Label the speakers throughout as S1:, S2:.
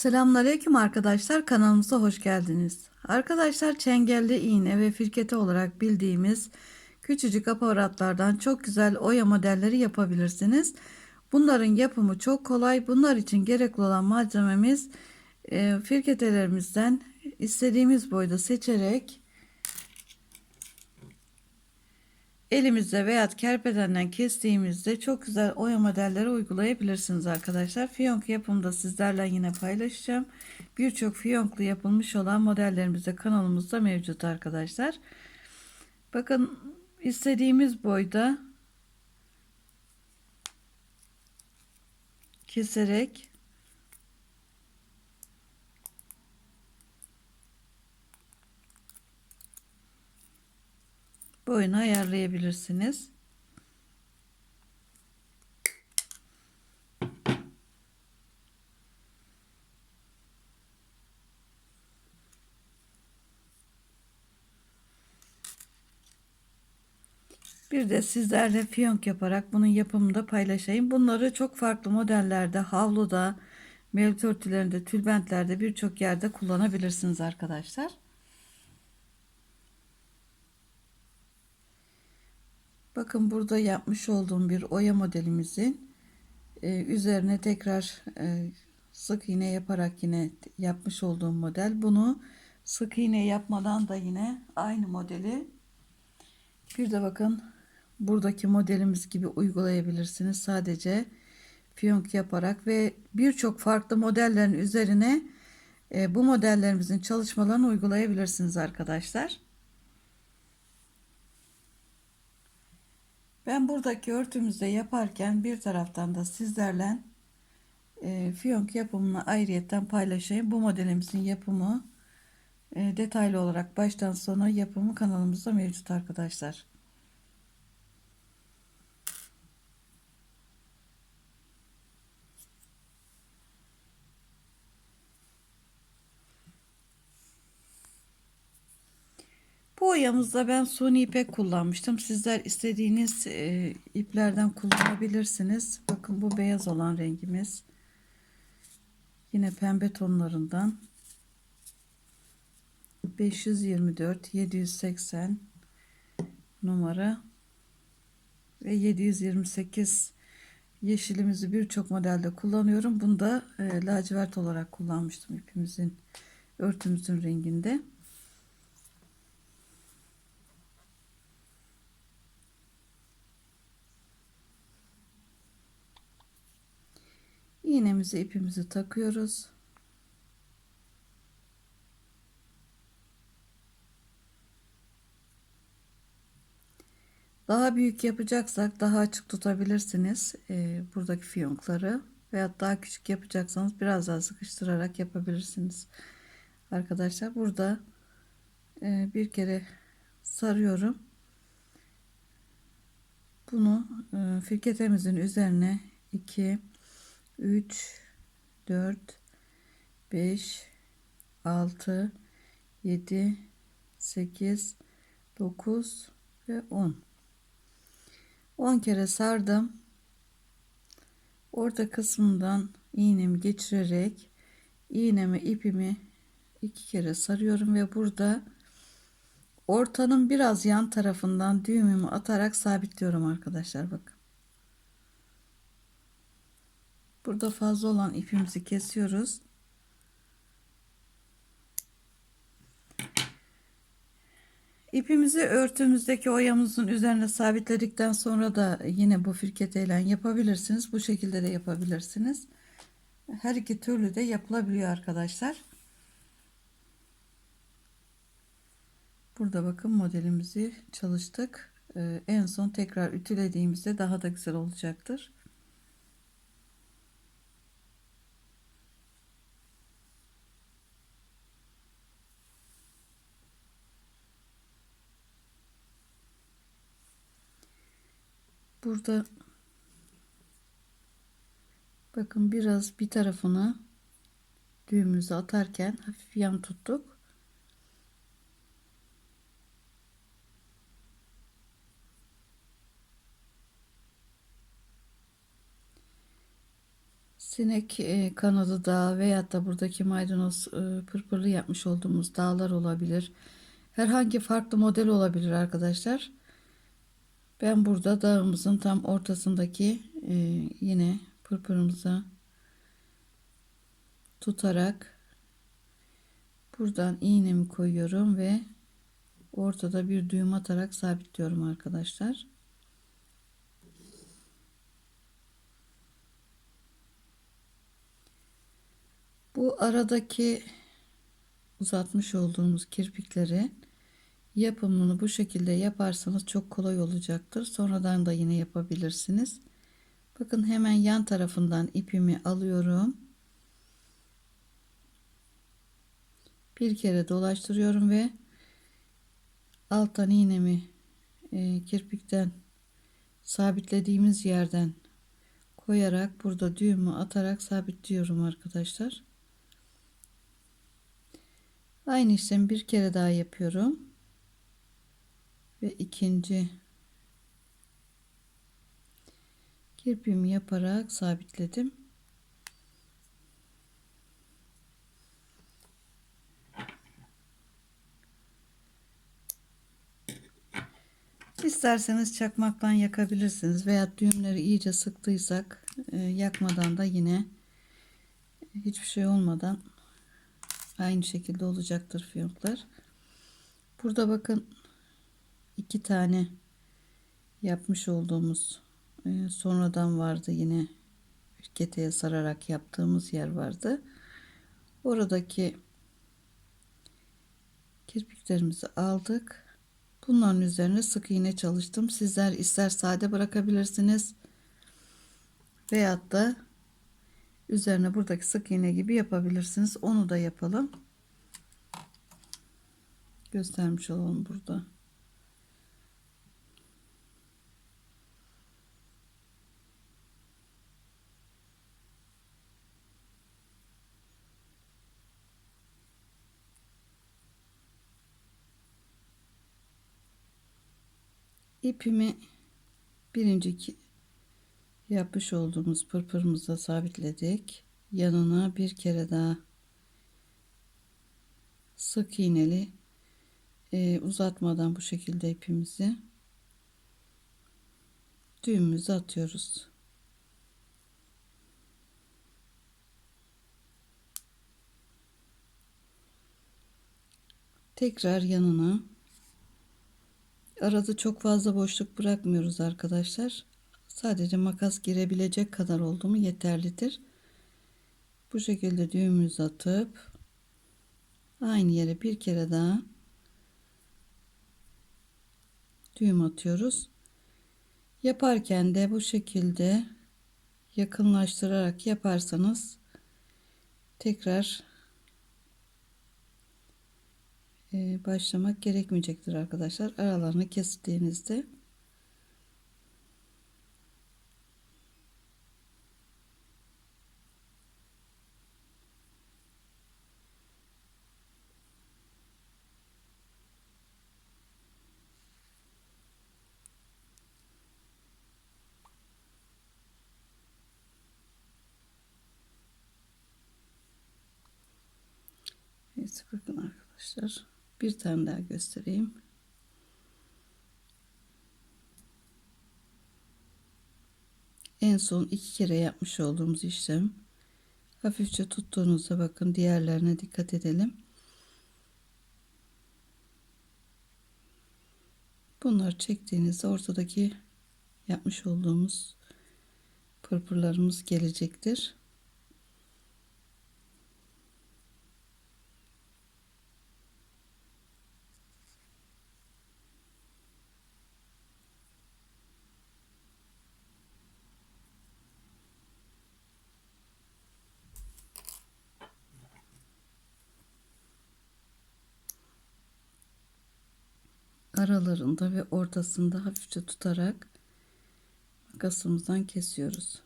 S1: Selamünaleyküm arkadaşlar kanalımıza hoş geldiniz. Arkadaşlar çengelli iğne ve firkete olarak bildiğimiz küçücük aparatlardan çok güzel oya modelleri yapabilirsiniz. Bunların yapımı çok kolay. Bunlar için gerekli olan malzememiz e, firketelerimizden istediğimiz boyda seçerek elimizde veya kerpetenden kestiğimizde çok güzel oya modelleri uygulayabilirsiniz arkadaşlar. Fiyonk yapımında sizlerle yine paylaşacağım. Birçok fiyonklu yapılmış olan modellerimiz de kanalımızda mevcut arkadaşlar. Bakın istediğimiz boyda keserek boyunu ayarlayabilirsiniz. Bir de sizlerle fiyonk yaparak bunun yapımını da paylaşayım. Bunları çok farklı modellerde, havluda, mevcut örtülerinde, tülbentlerde birçok yerde kullanabilirsiniz arkadaşlar. Bakın burada yapmış olduğum bir oya modelimizin e, üzerine tekrar e, sık iğne yaparak yine yapmış olduğum model. Bunu sık iğne yapmadan da yine aynı modeli bir de bakın buradaki modelimiz gibi uygulayabilirsiniz. Sadece fiyonk yaparak ve birçok farklı modellerin üzerine e, bu modellerimizin çalışmalarını uygulayabilirsiniz arkadaşlar. Ben buradaki örtümüzde yaparken bir taraftan da sizlerle e, fiyonk yapımını ayrıyetten paylaşayım. Bu modelimizin yapımı e, detaylı olarak baştan sona yapımı kanalımızda mevcut arkadaşlar. Bu oyamızda ben suni ipek kullanmıştım. Sizler istediğiniz e, iplerden kullanabilirsiniz. Bakın bu beyaz olan rengimiz. Yine pembe tonlarından. 524 780 numara ve 728 yeşilimizi birçok modelde kullanıyorum. Bunu da e, lacivert olarak kullanmıştım ipimizin örtümüzün renginde. İğnemizi ipimizi takıyoruz. Daha büyük yapacaksak daha açık tutabilirsiniz e, buradaki fiyonkları veya daha küçük yapacaksanız biraz daha sıkıştırarak yapabilirsiniz. Arkadaşlar burada e, bir kere sarıyorum. Bunu e, firketemizin üzerine 2 3 4 5 6 7 8 9 ve 10 10 kere sardım. Orta kısmından iğnemi geçirerek iğnemi ipimi iki kere sarıyorum ve burada ortanın biraz yan tarafından düğümümü atarak sabitliyorum arkadaşlar bakın Burada fazla olan ipimizi kesiyoruz. İpimizi örtümüzdeki oyamızın üzerine sabitledikten sonra da yine bu firketeyle yapabilirsiniz. Bu şekilde de yapabilirsiniz. Her iki türlü de yapılabiliyor arkadaşlar. Burada bakın modelimizi çalıştık. Ee, en son tekrar ütülediğimizde daha da güzel olacaktır. Burada bakın biraz bir tarafını düğümümüzü atarken hafif yan tuttuk. sinek e, kanadı dağı veyahut da buradaki maydanoz e, pırpırlı yapmış olduğumuz dağlar olabilir. Herhangi farklı model olabilir arkadaşlar. Ben burada dağımızın tam ortasındaki e, yine pırpırımıza tutarak buradan iğnemi koyuyorum ve ortada bir düğüm atarak sabitliyorum arkadaşlar. Bu aradaki uzatmış olduğumuz kirpikleri yapımını bu şekilde yaparsanız çok kolay olacaktır. Sonradan da yine yapabilirsiniz. Bakın hemen yan tarafından ipimi alıyorum. Bir kere dolaştırıyorum ve alttan iğnemi e, kirpikten sabitlediğimiz yerden koyarak burada düğümü atarak sabitliyorum arkadaşlar. Aynı işlemi bir kere daha yapıyorum. Ve ikinci kirpiğimi yaparak sabitledim. İsterseniz çakmaktan yakabilirsiniz veya düğümleri iyice sıktıysak e, yakmadan da yine hiçbir şey olmadan aynı şekilde olacaktır fiyonklar. Burada bakın iki tane yapmış olduğumuz e, sonradan vardı yine keteye sararak yaptığımız yer vardı. Oradaki kirpiklerimizi aldık. Bunların üzerine sık iğne çalıştım. Sizler ister sade bırakabilirsiniz. Veyahut da üzerine buradaki sık iğne gibi yapabilirsiniz. Onu da yapalım. Göstermiş olalım burada. İpimi birinci yapmış olduğumuz pırpırımıza sabitledik. Yanına bir kere daha sık iğneli e, uzatmadan bu şekilde ipimizi düğümümüzü atıyoruz. Tekrar yanına Arada çok fazla boşluk bırakmıyoruz arkadaşlar. Sadece makas girebilecek kadar oldu mu yeterlidir. Bu şekilde düğümümüzü atıp aynı yere bir kere daha düğüm atıyoruz. Yaparken de bu şekilde yakınlaştırarak yaparsanız tekrar e, başlamak gerekmeyecektir arkadaşlar. Aralarını kestiğinizde Evet bakın arkadaşlar. Bir tane daha göstereyim. En son iki kere yapmış olduğumuz işlem. Hafifçe tuttuğunuzda bakın diğerlerine dikkat edelim. Bunları çektiğinizde ortadaki yapmış olduğumuz pırpırlarımız gelecektir. Aralarında ve ortasında hafifçe tutarak makasımızdan kesiyoruz.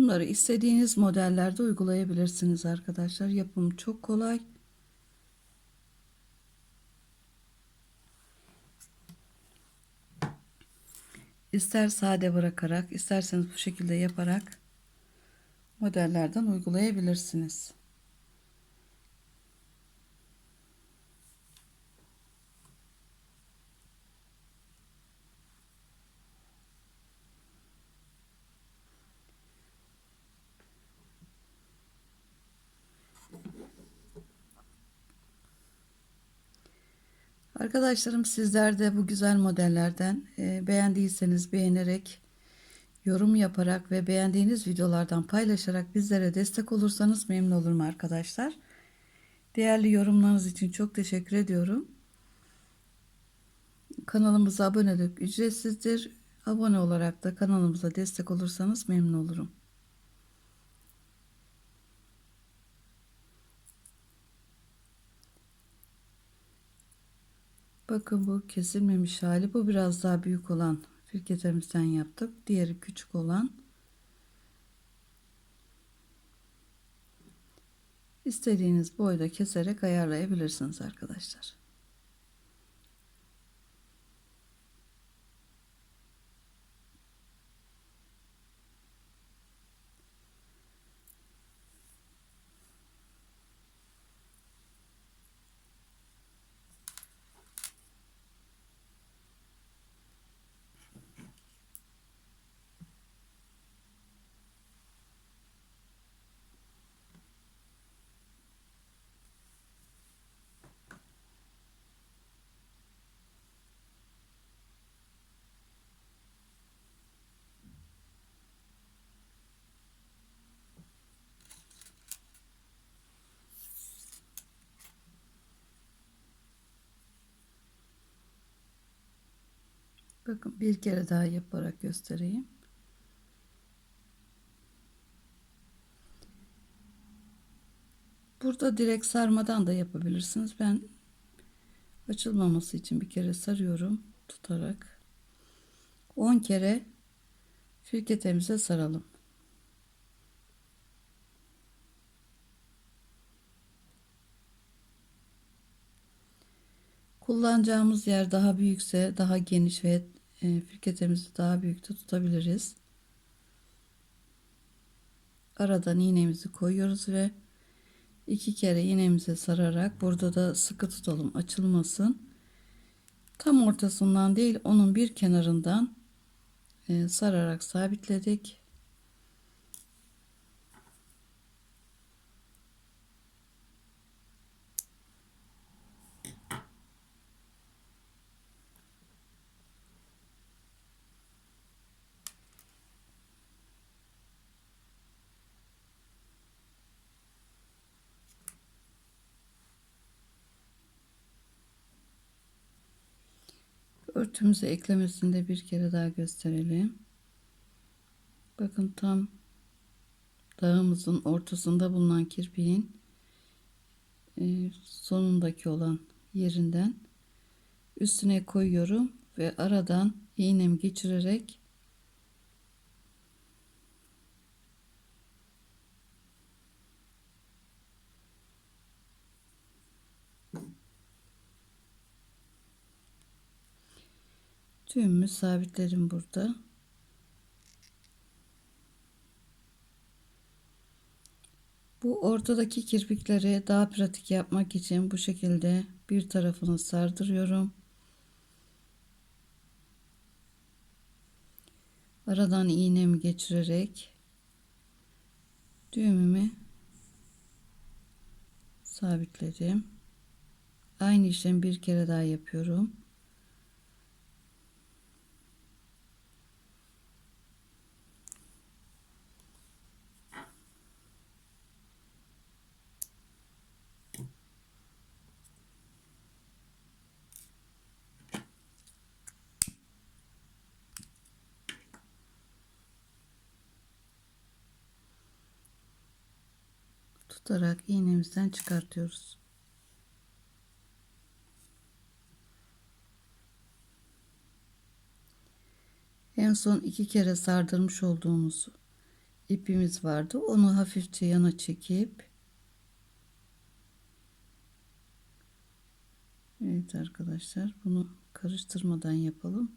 S1: Bunları istediğiniz modellerde uygulayabilirsiniz arkadaşlar. Yapım çok kolay. İster sade bırakarak, isterseniz bu şekilde yaparak modellerden uygulayabilirsiniz. Arkadaşlarım sizler de bu güzel modellerden e, beğendiyseniz beğenerek, yorum yaparak ve beğendiğiniz videolardan paylaşarak bizlere destek olursanız memnun olurum arkadaşlar. Değerli yorumlarınız için çok teşekkür ediyorum. Kanalımıza abonelik ücretsizdir. Abone olarak da kanalımıza destek olursanız memnun olurum. Bakın bu kesilmemiş hali. Bu biraz daha büyük olan firketemizden yaptık. Diğeri küçük olan. İstediğiniz boyda keserek ayarlayabilirsiniz arkadaşlar. Bakın bir kere daha yaparak göstereyim. Burada direkt sarmadan da yapabilirsiniz. Ben açılmaması için bir kere sarıyorum tutarak. 10 kere firketemize saralım. Kullanacağımız yer daha büyükse daha geniş ve e, firketemizi daha büyükte tutabiliriz. Aradan iğnemizi koyuyoruz ve iki kere iğnemize sararak burada da sıkı tutalım açılmasın. Tam ortasından değil onun bir kenarından e, sararak sabitledik. Örtümüzü eklemesini de bir kere daha gösterelim. Bakın tam dağımızın ortasında bulunan kirpiğin e, sonundaki olan yerinden üstüne koyuyorum ve aradan iğnemi geçirerek Tüyümü sabitledim burada. Bu ortadaki kirpikleri daha pratik yapmak için bu şekilde bir tarafını sardırıyorum. Aradan iğnemi geçirerek düğümümü sabitledim. Aynı işlemi bir kere daha yapıyorum. Tutarak iğnemizden çıkartıyoruz. En son iki kere sardırmış olduğumuz ipimiz vardı. Onu hafifçe yana çekip Evet arkadaşlar bunu karıştırmadan yapalım.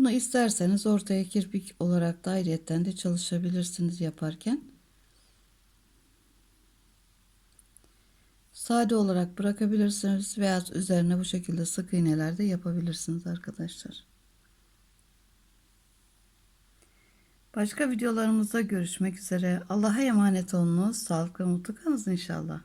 S1: Bunu isterseniz ortaya kirpik olarak da ayrıyetten de çalışabilirsiniz yaparken. Sade olarak bırakabilirsiniz veya üzerine bu şekilde sık iğneler de yapabilirsiniz arkadaşlar. Başka videolarımızda görüşmek üzere. Allah'a emanet olunuz. Sağlıklı mutlu kalınız inşallah.